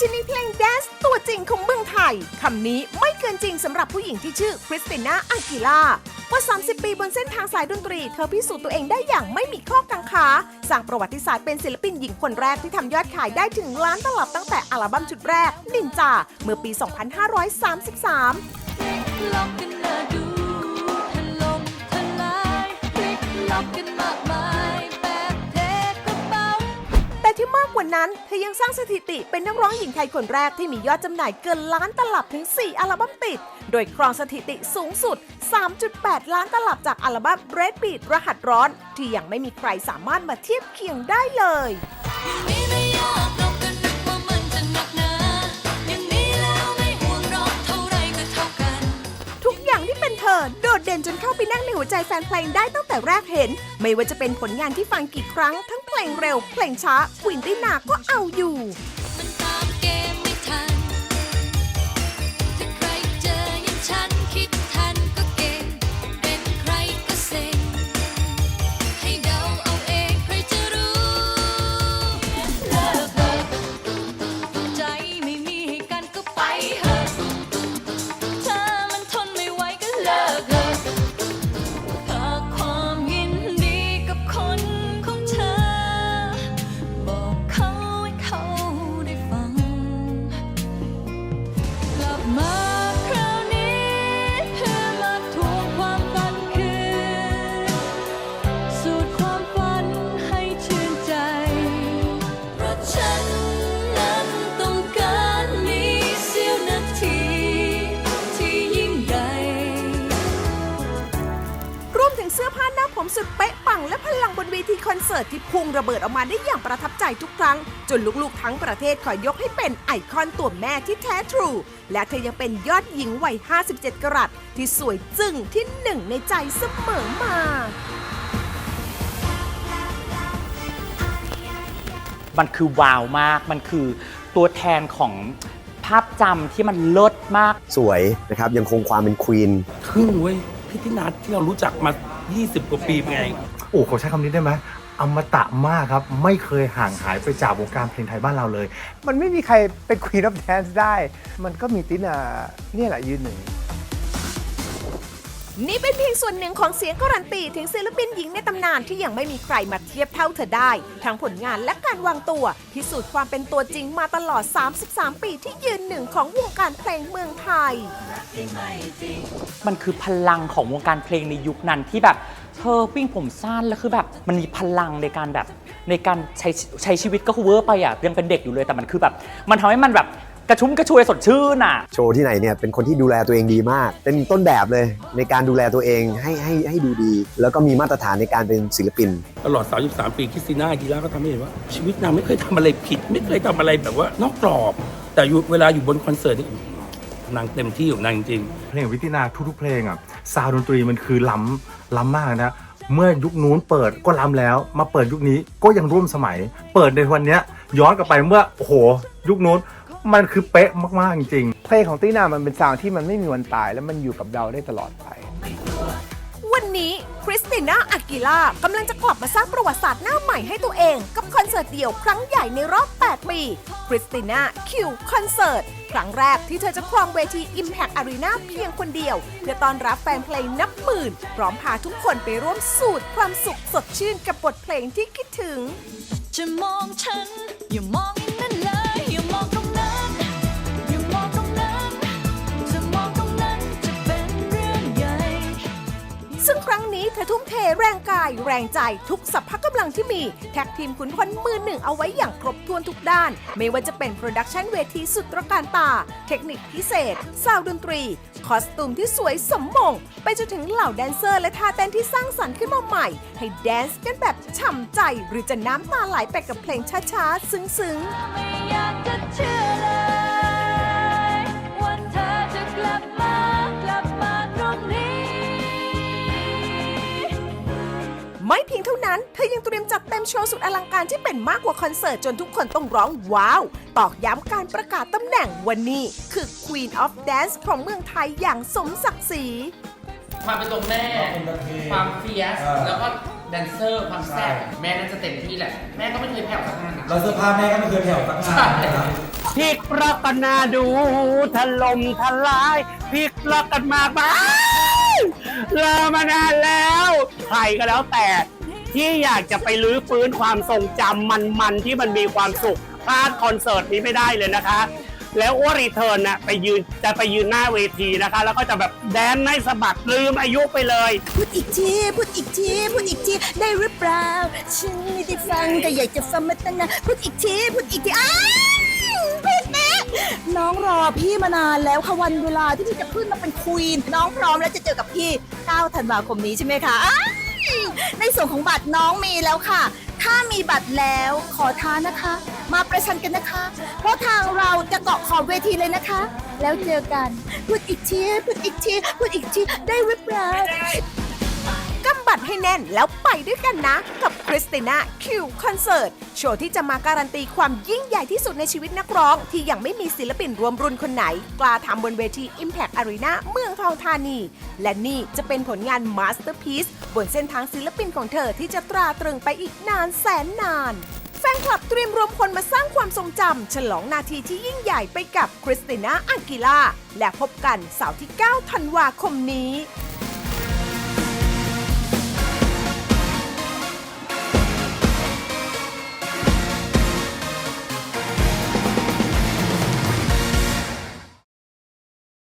ชินีเพลงแดนซ์ตัวจริงของเมืองไทย คำนี้ไม่เกินจริงสำหรับผู้หญิงที่ชื่อคริสติน่าอากิล่ากว่า 30 ปีบนเส้นทางสายดนตรี เธอพิสูจน์ตัวเองได้อย่างไม่มีข้อกังขา สร้างประวัติศาสตร์เป็นศิลปินหญิงคนแรกที่ทำยอดขายได้ถึงล้านตลับตั้งแต่อัลบั้มชุดแรก นินจา เมื่อปี 2533 นั้น เธอยังสร้างสถิติเป็นนักร้องหญิงไทยคนแรกที่มียอดจำหน่ายเกินล้านตลับถึง 4 อัลบั้มติด โดยครองสถิติสูงสุด 3.8 ล้านตลับจากอัลบั้ม Red Beat รหัสร้อน ที่ยังไม่มีใครสามารถมาเทียบเคียงได้เลย นจนเข้าไปนั่งในหัวใจแฟนเพลงได้ตั้งแต่แรกเห็น ไม่ว่าจะเป็นผลงานที่ฟังกี่ครั้ง ทั้งเพลงเร็ว เพลงช้าควินได้หนาก็เอาอยู่ งเสื้อผ้าหน้าผมสุดเป๊ะปังและพลังบนเวทีคอนเสิร์ตที่พุ่งระเบิดออกมาได้อย่างประทับใจทุกครั้ง จนลูกๆทั้งประเทศขอยกให้เป็นไอคอนตัวแม่ที่แท้ทรู และเธอยังเป็นยอดหญิงวัย 57 กรัตที่สวยจึ้งที่หนึ่งในใจเสมอมามันคือว้าวมาก มันคือตัวแทนของภาพจำที่มันเลิศมาก สวยนะครับยังคงความเป็นควีน ทึ่งเว้ยพี่ตินัทที่เรารู้จักมา 20 กว่าปีเป็นไง โอ้เขาใช้คำนี้ได้ไหมอมตะมากครับ ไม่เคยห่างหายไปจากวงการเพลงไทยบ้านเราเลย มันไม่มีใครเป็น Queen of Dance ได้ มันก็มีตินาเนี่ยแหละยืนหนึ่ง นี่เป็นเพียงส่วนหนึ่งของเสียงการันตีถึงศิลปินหญิงในตำนานที่ยังไม่มีใครมาเทียบเท่าเธอได้ ทั้งผลงานและการวางตัว พิสูจน์ความเป็นตัวจริงมาตลอด 33 ปีที่ยืนหนึ่งของวงการเพลงเมืองไทย มันคือพลังของวงการเพลงในยุคนั้นที่แบบเธอวิ่งผมสั้นแล้วคือแบบมันมีพลังในการแบบในการใช้ใช้ชีวิตก็คือเวอร์ไปอะยังเป็นเด็กอยู่เลยแต่มันคือแบบ มันทำให้มันแบบ กระชุ่มกระชวยสดชื่นอะ โชว์ที่ไหนเนี่ยเป็นคนที่ดูแลตัวเองดีมาก เป็นต้นแบบเลยในการดูแลตัวเองให้ให้ให้ดูดี แล้วก็มีมาตรฐานในการเป็นศิลปิน ตลอด 33 ปีคริสติน่าอากีล่าก็ทำให้เห็นว่า ชีวิตนางไม่เคยทำอะไรผิด ไม่เคยทำอะไรแบบว่านอกกรอบ แต่อยู่เวลาอยู่บนคอนเสิร์ตนี่นางเต็มที่ของนางจริงเพลงวิตินาทุกๆเพลงอะซาวด์ดนตรีมันคือล้ำล้ำมากนะเมื่อยุคนู้นเปิดก็ล้ำแล้ว มาเปิดยุคนี้ก็ยังร่วมสมัย เปิดในวันเนี้ยย้อนกลับไปเมื่อโอ้โหยุคนู้น มันคือเป๊ะมากๆจริงๆเพลงของตินามันเป็นซาวด์ที่มันไม่มีวันตาย แล้วมันอยู่กับเราได้ตลอดไป วันนี้คริสติน่าอากิล่ากำลังจะกลับมาสร้างประวัติศาสตร์หน้าใหม่ให้ตัวเอง กับคอนเสิร์ตเดี่ยวครั้งใหญ่ในรอบ 8 ปีคริสติน่าคิวคอนเสิร์ตครั้งแรกที่เธอจะครองเวที Impact Arena เพียงคนเดียว เพื่อต้อนรับแฟนเพลงนับหมื่น พร้อมพาทุกคนไปร่วมสูตรความสุขสดชื่นกับบทเพลงที่คิดถึง จะมองฉันอย่ามอง แรงกายแรงใจทุกสัพพะกำลังที่มี แท็กทีมขุนพลมือหนึ่งเอาไว้อย่างครบถ้วนทุกด้าน ไม่ว่าจะเป็นโปรดักชันเวทีสุดตระการตา เทคนิคพิเศษ ซาวด์ดนตรี คอสตูมที่สวยสมมง ไปจนถึงเหล่าแดนเซอร์และท่าเต้นที่สร้างสรรค์ขึ้นมาใหม่ ให้แดนซ์กันแบบฉ่ำใจ หรือจะน้ำตาไหลไปกับเพลงช้าๆ ซึ้งๆ ไม่เพียงเท่านั้น เธอยังเตรียมจัดเต็มโชว์สุดอลังการที่เป็นมากกว่าคอนเสิร์ตจนทุกคนต้องร้องว้าว ตอกย้ำการประกาศตำแหน่งวันนี้ คือ Queen of Dance ของเมืองไทยอย่างสมศักดิ์ศรีความเป็นตัวแม่ ความเฟียส แล้วก็แดนเซอร์ความแซ่บแม่น่าจะเต็มที่แหละ แม่ก็ไม่เคยแผ่วสักงานนะแล้วเสื้อผ้าแม่ก็ไม่เคยแผ่วสักงานนะครับพลิกล็อกกันนาดูถล่มทลายพลิกล็อกกันมากมาย รอมานานแล้ว ใครก็แล้วแต่ ที่อยากจะไปลื้อฟื้นความทรงจำมันๆ ที่มันมีความสุขพลาดคอนเสิร์ตนี้ไม่ได้เลยนะคะ แล้วอ้วรีเทิร์นน่ะไปยืนจะไปยืนหน้าเวทีนะคะ แล้วก็จะแบบแดนในสะบัดลืมอายุไปเลย พูดอีกทีพูดอีกทีพูดอีกทีได้หรือเปล่า ฉันไม่ได้ฟังแต่อยากจะฟังมาตั้งนานพูดอีกทีพูดอีกทีอ้าว องรอพี่มานานแล้วค่ะวันเวลาที่พี่จะขึ้นมาเป็นควีนน้องพร้อมแล้วจะเจอกับพี่ 9 ธันวาคมนี้ใช่ไหมคะอ้าวในส่วนของบัตรน้องมีแล้วค่ะ ถ้ามีบัตรแล้วขอท้านะคะ มาประชันกันนะคะ เพราะทางเราจะเกาะขอบเวทีเลยนะคะ แล้วเจอกันพูดอีกทีพูดอีกทีพูดอีกทีได้หรือเปล่า บัดให้แน่นแล้วไปด้วยกันนะ กับคริสติน่าคิวคอนเสิร์ตโชว์ที่จะมาการันตีความยิ่งใหญ่ที่สุดในชีวิตนักร้อง ที่ยังไม่มีศิลปินรวมรุ่นคนไหน กล้าทำบนเวที Impact Arena เมืองทองธานี และนี่จะเป็นผลงานมาสเตอร์พีซบนเส้นทางศิลปินของเธอที่จะตราตรึงไปอีกนานแสนนานแฟนคลับเตรียมรวมพลมาสร้างความทรงจำฉลองนาทีที่ยิ่งใหญ่ไปกับคริสติน่าอังกิล่าและพบกันเสาร์ที่ 9 ธันวาคมนี้